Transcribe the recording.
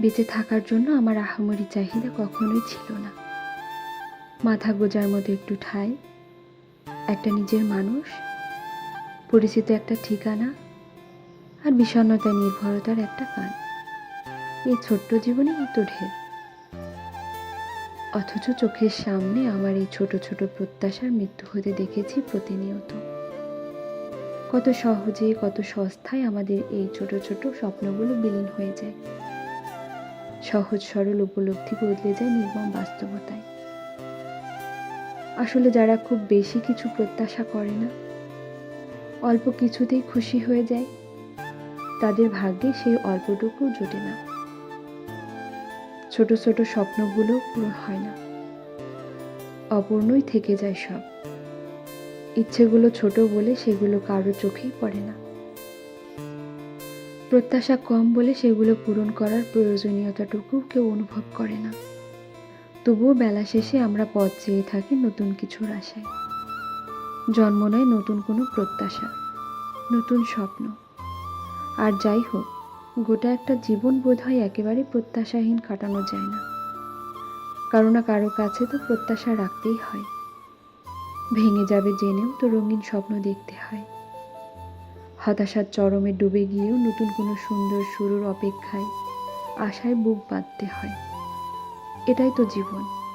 বেঁচে থাকার জন্য আমার আহামরি চাহিদা কখনোই ছিল না। মাথা গোজার মতো একটু ঠাই একটা নিজের মানুষ, পরিচিত একটা ঠিকানা আর বিষণ্ণতা নির্ভরতার একটা কান। এই ছোট্ট জীবনে এত ঢের। অথচ চোখের সামনে আমার এই ছোট ছোট প্রত্যাশার মৃত্যু হতে দেখেছি প্রতিনিয়ত। কত সহজে, কত সস্তায় আমাদের এই ছোট ছোট স্বপ্নগুলো বিলীন হয়ে যায়। সহজ, সরল উপলব্ধি বদলে যায় নির্মম বাস্তবতায়। আসলে যারা খুব বেশি কিছু প্রত্যাশা করে না, অল্প কিছুতেই খুশি হয়ে যায়, তাদের ভাগ্যে সেই অল্পটুকু জোটে না। ছোট ছোট স্বপ্নগুলো পূরণ হয় না। অপূর্ণই থেকে যায় সব। ইচ্ছেগুলো ছোট বলে সেগুলো কারও চোখেই পড়ে না। প্রত্যাশা কম বলে সেগুলো পূরণ করার প্রয়োজনীয়তাটুকু কেউ অনুভব করে না। তবুও বেলা শেষে আমরা পথ চেয়ে থাকি নতুন কিছুর আশায়। জন্ম নেয় নতুন কোনো প্রত্যাশা, নতুন স্বপ্ন। আর যাই হোক, গোটা একটা জীবন বোধ হয় একেবারে প্রত্যাশাহীন কাটানো যায় না। কারও না কারও কাছে তো প্রত্যাশা রাখতেই হয়। ভেঙে যাবে জেনেও তো রঙিন স্বপ্ন দেখতে হয়। হতাশার চরমে ডুবে গিয়েও নতুন কোনো সুন্দর শুরুর অপেক্ষায় আশায় বুক বাঁধতে হয়। এটাই তো জীবন।